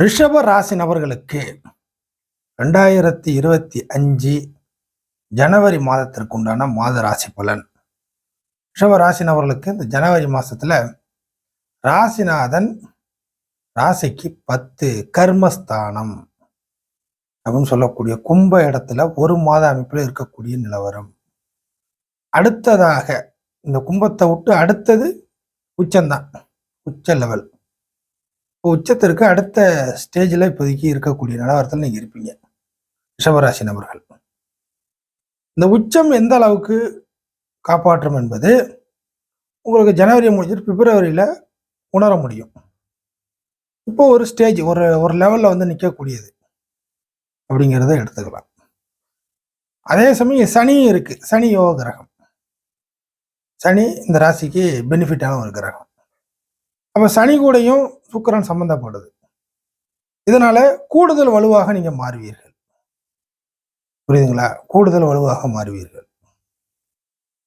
ரிஷப ராசி நபர்களுக்கு ரெண்டாயிரத்தி இருபத்தி அஞ்சு ஜனவரி மாதத்திற்கு உண்டான மாத ராசி பலன். ரிஷப ராசி நபர்களுக்கு இந்த ஜனவரி மாதத்தில் ராசிநாதன் ராசிக்கு பத்து கர்மஸ்தானம் அப்படின்னு சொல்லக்கூடிய கும்ப இடத்துல ஒரு மாத அமைப்பில் இருக்கக்கூடிய நிலவரம். அடுத்ததாக இந்த கும்பத்தை விட்டு அடுத்தது உச்சந்தான் உச்ச லெவல் உச்சத்திற்கு அடுத்த ஸ்டேஜில் இப்போதைக்கு இருக்கக்கூடிய நிலவரத்தில் நீங்கள் இருப்பீங்க. ரிஷபராசி நபர்கள். இந்த உச்சம் எந்த அளவுக்கு காப்பாற்றும் என்பது உங்களுக்கு ஜனவரி முடிஞ்சிட்டு பிப்ரவரியில் உணர முடியும். இப்போ ஒரு ஸ்டேஜ் ஒரு ஒரு லெவலில் வந்து நிற்கக்கூடியது அப்படிங்கிறத எடுத்துக்கலாம். அதே சமயம் சனியும் இருக்குது சனி யோக கிரகம். சனி இந்த ராசிக்கு பெனிஃபிட்டான ஒரு கிரகம். அப்போ சனி கூடையும் சுக்கரன் சம்பந்தப்படுது இதனால கூடுதல் வலுவாக நீங்க மாறுவீர்கள். புரியுதுங்களா? கூடுதல் வலுவாக மாறுவீர்கள்.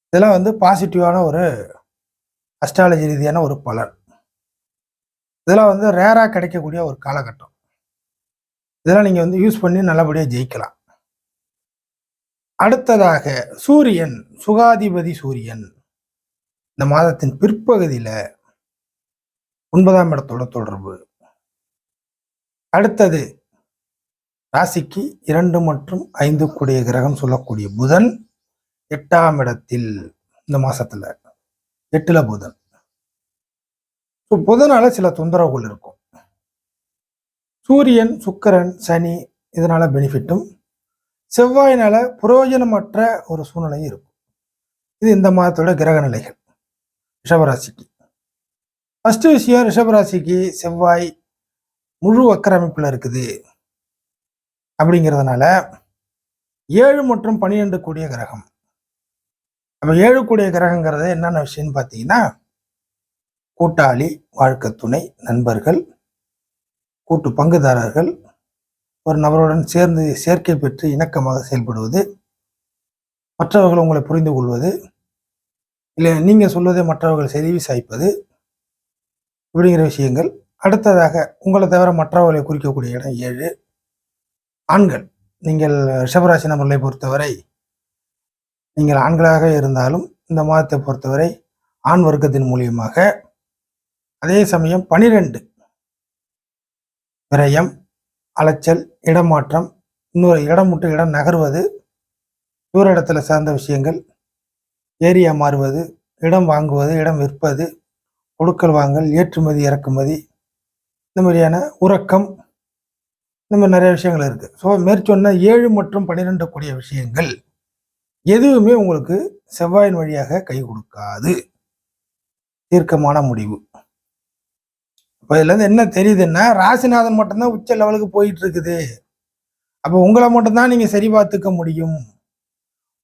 இதெல்லாம் வந்து பாசிட்டிவான ஒரு அஸ்ட்ராலஜி ரீதியான ஒரு பலன். இதெல்லாம் வந்து ரேராக கிடைக்கக்கூடிய ஒரு காலகட்டம். இதெல்லாம் நீங்கள் வந்து யூஸ் பண்ணி நல்லபடியாக ஜெயிக்கலாம். அடுத்ததாக சூரியன் சுகாதிபதி சூரியன். இந்த மாதத்தின் பிற்பகுதியில் ஒன்பதாம் இடத்தோட தொடர்பு. அடுத்தது ராசிக்கு இரண்டு மற்றும் ஐந்து கூடிய கிரகம் சொல்லக்கூடிய புதன் எட்டாம் இடத்தில் இந்த மாசத்துல எட்டுல புதன். ஸோ புதனால சில தொந்தரவுகள் இருக்கும். சூரியன் சுக்கரன் சனி இதனால பெனிஃபிட்டும் செவ்வாயினால புரோஜனமற்ற ஒரு சூழ்நிலையும் இருக்கும். இது இந்த மாதத்தோட கிரக நிலைகள் ரிஷபராசிக்கு. ஃபஸ்ட்டு விஷயம் ரிஷபராசிக்கு செவ்வாய் முழு வக்கரமைப்பில் இருக்குது. அப்படிங்கிறதுனால ஏழு மற்றும் பனிரெண்டு கூடிய கிரகம். அப்போ ஏழு கூடிய கிரகங்கிறது என்னென்ன விஷயம்னு பார்த்தீங்கன்னா கூட்டாளி வாழ்க்கை துணை நண்பர்கள் கூட்டு பங்குதாரர்கள் ஒரு நபருடன் சேர்ந்து சேர்க்கை பெற்று இணக்கமாக செயல்படுவது மற்றவர்கள் உங்களை புரிந்து கொள்வது இல்லை நீங்கள் சொல்வதை மற்றவர்கள் செறிவி சாய்ப்பது இப்படிங்கிற விஷயங்கள். அடுத்ததாக உங்களை தவிர மற்றவர்களை குறிக்கக்கூடிய இடம் ஏழு. ஆண்கள் நீங்கள் ரிஷபராசி நபர்களை பொறுத்தவரை நீங்கள் ஆண்களாக இருந்தாலும் இந்த மாதத்தை பொறுத்தவரை ஆண் வர்க்கத்தின் மூலியமாக. அதே சமயம் பனிரெண்டு. விரயம் அலைச்சல் இடமாற்றம் இன்னொரு இடம் விட்டு இடம் நகர்வது தூர இடத்துல சார்ந்த விஷயங்கள் ஏரியா மாறுவது இடம் வாங்குவது இடம் விற்பது கொடுக்கல் வாங்கல் ஏற்றுமதி இறக்குமதி இந்த மாதிரியான உறக்கம் இந்த மாதிரி நிறைய விஷயங்கள் இருக்குது ஸோ மேற்சொன்ன ஏழு மற்றும் பன்னிரெண்டு கூடிய விஷயங்கள் எதுவுமே உங்களுக்கு செவ்வாயின் வழியாக கை கொடுக்காது. தீர்க்கமான முடிவு. இப்போ இதுலேருந்து என்ன தெரியுதுன்னா ராசிநாதன் மட்டும்தான் உச்ச லெவலுக்கு போயிட்டு இருக்குது. அப்போ உங்களை மட்டும்தான் நீங்கள் சரி பார்த்துக்க முடியும்.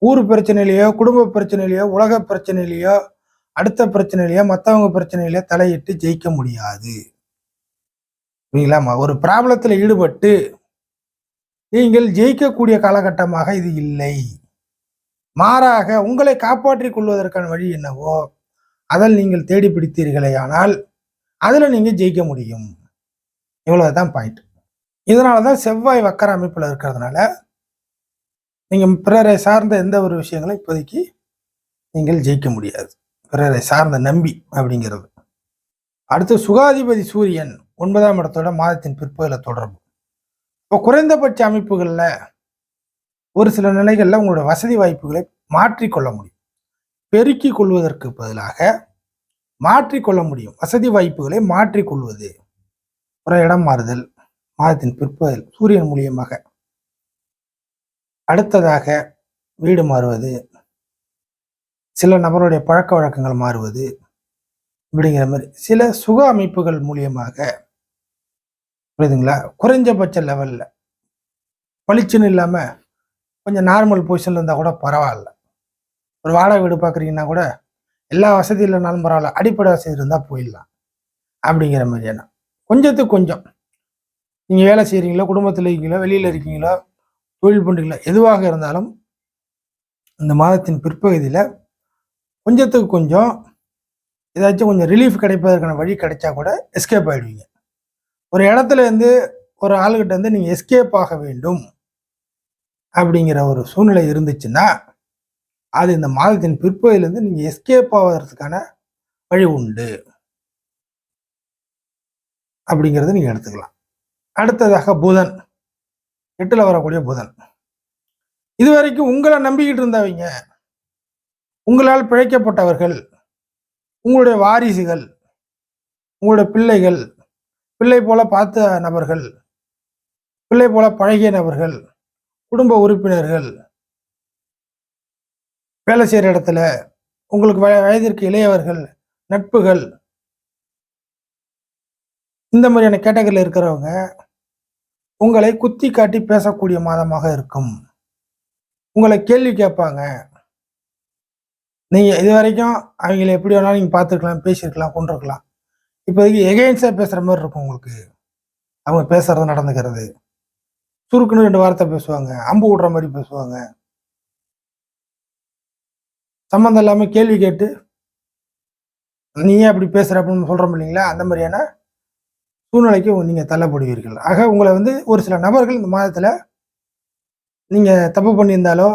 ஊர் பிரச்சனையிலையோ குடும்ப பிரச்சனையிலையோ உலக பிரச்சனையிலையோ அடுத்த பிரச்சனையிலையோ மற்றவங்க பிரச்சனையிலையோ தலையிட்டு ஜெயிக்க முடியாது. புரியுங்களாமா ஒரு ப்ராப்ளத்தில் ஈடுபட்டு நீங்கள் ஜெயிக்கக்கூடிய காலகட்டமாக இது இல்லை. மாறாக உங்களை காப்பாற்றிக் கொள்வதற்கான வழி என்னவோ அதில் நீங்கள் தேடி பிடித்தீர்களே ஆனால் அதில் நீங்கள் ஜெயிக்க முடியும். இவ்வளவுதான் பாயிண்ட் இதனால தான் செவ்வாய் வக்கர அமைப்பில் இருக்கிறதுனால நீங்கள் பிறரை சார்ந்த எந்த ஒரு விஷயங்களும் இப்போதைக்கு நீங்கள் ஜெயிக்க முடியாது. பிறரை சார்ந்த நம்பி அப்படிங்கிறது. அடுத்து சுகாதிபதி சூரியன் ஒன்பதாம் இடத்தோட மாதத்தின் பிற்பகுதியில் தொடர்பு. இப்போ குறைந்தபட்ச அமைப்புகளில் ஒரு சில நிலைகளில் உங்களோட வசதி வாய்ப்புகளை மாற்றிக்கொள்ள முடியும். பெருக்கிக் கொள்வதற்கு பதிலாக மாற்றிக்கொள்ள முடியும். வசதி வாய்ப்புகளை மாற்றிக்கொள்வது. ஒரு இடம் மாறுதல் மாதத்தின் பிற்பகல் சூரியன் மூலியமாக. அடுத்ததாக வீடு மாறுவது சில நபருடைய பழக்க வழக்கங்கள் மாறுவது அப்படிங்கிற மாதிரி. சில சுக அமைப்புகள் மூலியமாக புரியுதுங்களா? குறைஞ்சபட்ச லெவலில் பளிச்சுன்னு இல்லாமல் கொஞ்சம் நார்மல் பொசிஷனில் இருந்தால் கூட பரவாயில்ல. ஒரு வாடகை வீடு பார்க்குறீங்கன்னா கூட எல்லா வசதி இல்லைனாலும் பரவாயில்ல. அடிப்படை வசதி இருந்தால் போயிடலாம் அப்படிங்கிற மாதிரியான கொஞ்சத்துக்கு கொஞ்சம். நீங்கள் வேலை செய்கிறீங்களோ குடும்பத்தில் இருக்கீங்களோ வெளியில் இருக்கீங்களோ தொழில் பண்ணுறீங்களோ எதுவாக இருந்தாலும் இந்த மாதத்தின் பிற்பகுதியில் கொஞ்சத்துக்கு கொஞ்சம் ஏதாச்சும் கொஞ்சம் ரிலீஃப் கிடைப்பதற்கான வழி கிடைச்சா கூட எஸ்கேப் ஆகிடுவீங்க ஒரு இடத்துல இருந்து ஒரு ஆளுகிட்ட வந்து நீங்கள் எஸ்கேப் ஆக வேண்டும் அப்படிங்கிற ஒரு சூழ்நிலை இருந்துச்சுன்னா அது இந்த மாதத்தின் பிற்பகுதியிலேருந்து நீங்கள் எஸ்கேப் ஆவதற்கான வழி உண்டு. அப்படிங்கிறத நீங்கள் எடுத்துக்கலாம். அடுத்ததாக புதன். எட்டில் வரக்கூடிய புதன். இதுவரைக்கும் உங்களை நம்பிக்கிட்டு இருந்தவங்க உங்களால் பிழைக்கப்பட்டவர்கள் உங்களுடைய வாரிசுகள் உங்களுடைய பிள்ளைகள் பிள்ளை போல பார்த்த நபர்கள் பிள்ளை போல பழகிய நபர்கள் குடும்ப உறுப்பினர்கள் வேலை செய்கிற இடத்துல உங்களுக்கு வயதிற்கு இளையவர்கள் நட்புகள் இந்த மாதிரியான கேட்டகரியில் இருக்கிறவங்க உங்களை குத்தி காட்டி பேசக்கூடிய மாதமாக இருக்கும். உங்களை கேள்வி கேட்பாங்க. நீங்கள் இது வரைக்கும் அவங்கள எப்படி வேணாலும் நீங்கள் பார்த்துருக்கலாம் பேசியிருக்கலாம் கொண்டிருக்கலாம். இப்போதைக்கு எகெயின்ஸ்டாக பேசுகிற மாதிரி இருக்கும் உங்களுக்கு. அவங்க பேசுறது நடந்துக்கிறது. சுருக்குன்னு ரெண்டு வார்த்தை பேசுவாங்க அம்பு விடுற மாதிரி பேசுவாங்க. சம்மந்தம் இல்லாமல் கேள்வி கேட்டு நீ ஏன் அப்படி பேசுகிற அப்படின்னு சொல்கிறோம் இல்லைங்களா? அந்த மாதிரியான சூழ்நிலைக்கு நீங்கள் தள்ளப்படுவீர்கள். ஆக உங்களை வந்து ஒரு சில நபர்கள் இந்த மாதத்தில் நீங்கள் தப்பு பண்ணியிருந்தாலோ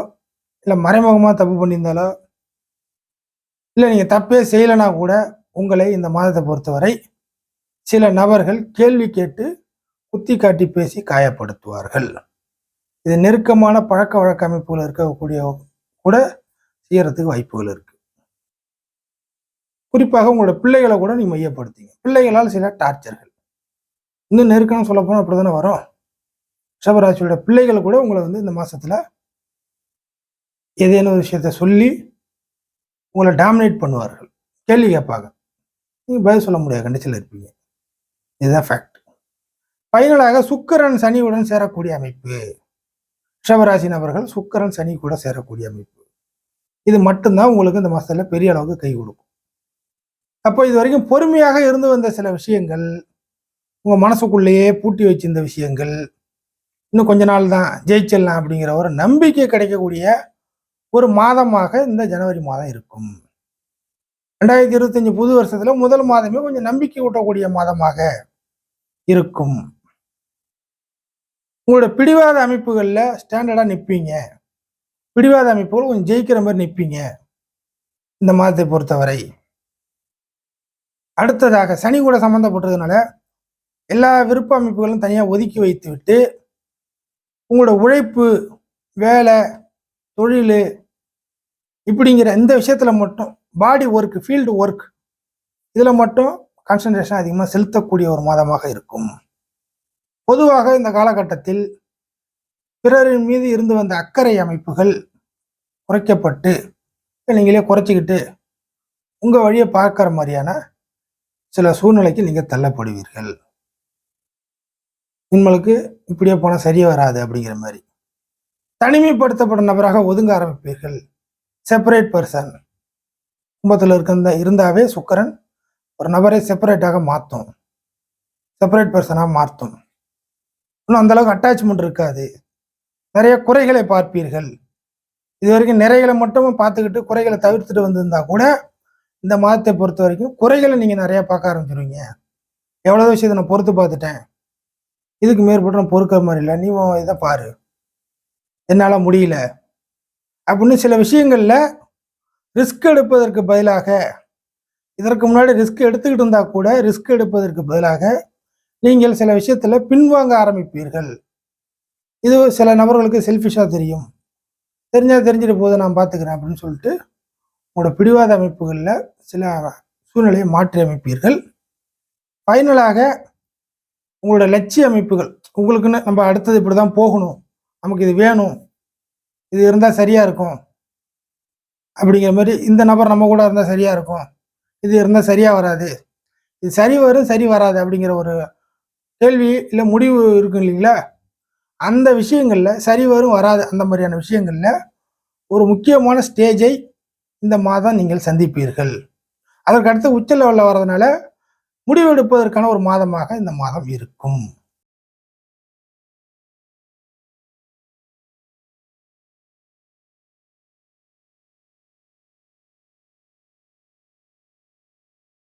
இல்லை மறைமுகமாக தப்பு பண்ணியிருந்தாலோ இல்லை நீங்கள் தப்பே செய்யலைனா கூட உங்களை இந்த மாதத்தை பொறுத்தவரை சில நபர்கள் கேள்வி கேட்டு குத்தி காட்டி பேசி காயப்படுத்துவார்கள். இது நெருக்கமான பழக்க வழக்க அமைப்புகள் இருக்கக்கூடிய கூட செய்யறதுக்கு வாய்ப்புகள் இருக்கு. குறிப்பாக உங்களோட பிள்ளைகளை கூட நீங்கள் மையப்படுத்திங்க. பிள்ளைகளால் சில டார்ச்சர்கள். இன்னும் நெருக்கம்னு சொல்ல போனால் அப்படி தானே வரும்? ரிஷபராசியோட பிள்ளைகள் கூட உங்களை வந்து இந்த மாசத்துல ஏதேனும் ஒரு விஷயத்த சொல்லி உங்களை டாமினேட் பண்ணுவார்கள். கேள்வி கேட்பாங்க. நீங்கள் பதில் சொல்ல முடியாது கண்டிச்சல் இருப்பீங்க. இதுதான் ஃபேக்ட் ஃபைனலாக சுக்கரன் சனியுடன் சேரக்கூடிய அமைப்பு. ரிஷபராசி நபர்கள் சுக்கரன் சனி கூட சேரக்கூடிய அமைப்பு. இது மட்டும்தான் உங்களுக்கு இந்த மாதத்தில் பெரிய அளவுக்கு கை கொடுக்கும். அப்போ இது வரைக்கும் பொறுமையாக இருந்து வந்த சில விஷயங்கள் உங்கள் மனசுக்குள்ளேயே பூட்டி வச்சிருந்த விஷயங்கள் இன்னும் கொஞ்ச நாள் தான் ஜெயிச்சிடலாம் அப்படிங்கிற ஒரு நம்பிக்கை கிடைக்கக்கூடிய ஒரு மாதமாக இந்த ஜனவரி மாதம் இருக்கும். ரெண்டாயிரத்தி இருபத்தஞ்சு புது வருஷத்துல முதல் மாதமே கொஞ்சம் நம்பிக்கை ஊட்டக்கூடிய மாதமாக இருக்கும். உங்களோட பிடிவாத அமைப்புகளில் ஸ்டாண்டர்டாக நிற்பீங்க பிடிவாத அமைப்புகள் கொஞ்சம் ஜெயிக்கிற மாதிரி நிற்பீங்க இந்த மாதத்தை பொறுத்தவரை. அடுத்ததாக சனி கூட சம்மந்தப்பட்டதுனால எல்லா விருப்ப அமைப்புகளும் தனியாக ஒதுக்கி வைத்து விட்டு உங்களோட உழைப்பு வேலை தொழில் இப்படிங்கிற இந்த விஷயத்தில் மட்டும் பாடி ஒர்க் ஃபீல்டு ஒர்க் இதில் மட்டும் கான்சன்ட்ரேஷன் அதிகமாக செலுத்தக்கூடிய ஒரு மாதமாக இருக்கும். பொதுவாக இந்த காலகட்டத்தில் பிறரின் மீது இருந்து வந்த அக்கறை அமைப்புகள் குறைக்கப்பட்டு நீங்களே குறைச்சிக்கிட்டு உங்கள் வழியை பார்க்குற மாதிரியான சில சூழ்நிலைக்கு நீங்கள் தள்ளப்படுவீர்கள். உங்களுக்கு இப்படியே போனால் சரியே வராது அப்படிங்கிற மாதிரி. தனிமைப்படுத்தப்பட்ட நபராக ஒதுங்க ஆரம்பிப்பீர்கள். செப்பரேட் பர்சன் கும்பத்தில் இருக்கிற இருந்தாவே சுக்கரன் ஒரு நபரை செப்பரேட்டாக மாற்றும் செப்பரேட் பர்சனாக மாற்றும் இன்னும் அந்தளவுக்கு அட்டாச்மெண்ட் இருக்காது. நிறைய குறைகளை பார்ப்பீர்கள். இது வரைக்கும் நிறைகளை மட்டும் பார்த்துக்கிட்டு குறைகளை தவிர்த்துட்டு வந்திருந்தா கூட இந்த மாதத்தை பொறுத்த வரைக்கும் குறைகளை நீங்கள் நிறையா பார்க்க ஆரம்பிச்சிருவீங்க. எவ்வளோ விஷயத்தை நான் பொறுத்து பார்த்துட்டேன். இதுக்கு மேற்பட்டு நான் பொறுக்கிற மாதிரி இல்லை. நீ இதை பாரு. என்னால் முடியல. அப்படின்னு சில விஷயங்களில் ரிஸ்க் எடுப்பதற்கு பதிலாக இதற்கு முன்னாடி ரிஸ்க் எடுத்துக்கிட்டு இருந்தால் கூட ரிஸ்க் எடுப்பதற்கு பதிலாக நீங்கள் சில விஷயத்தில் பின்வாங்க ஆரம்பிப்பீர்கள். இது சில நபர்களுக்கு செல்ஃபிஷாக தெரியும். தெரிஞ்சால் தெரிஞ்சிட்டு போது நான் பார்த்துக்கிறேன் அப்படின்னு சொல்லிட்டு உங்களோட பிடிவாத அமைப்புகளில் சில சூழ்நிலையை மாற்றி அமைப்பீர்கள். ஃபைனலாக உங்களோட லட்சிய அமைப்புகள் உங்களுக்குன்னு நம்ம அடுத்தது இப்படி தான் போகணும். நமக்கு இது வேணும். இது இருந்தால் சரியாக இருக்கும். அப்படிங்கிற மாதிரி இந்த நபர் நம்ம கூட இருந்தால் சரியாக இருக்கும். இது இருந்தால் சரியாக வராது. இது சரி வரும் சரி வராது அப்படிங்கிற ஒரு கேள்வி இல்லை முடிவு இருக்கும் இல்லைங்களா? அந்த விஷயங்களில் சரி வரும் வராது அந்த மாதிரியான விஷயங்களில் ஒரு முக்கியமான ஸ்டேஜை இந்த மாதம் நீங்கள் சந்திப்பீர்கள். அதற்கு அடுத்து உச்ச லெவலில் வர்றதுனால முடிவெடுப்பதற்கான ஒரு மாதமாக இந்த மாதம் இருக்கும்.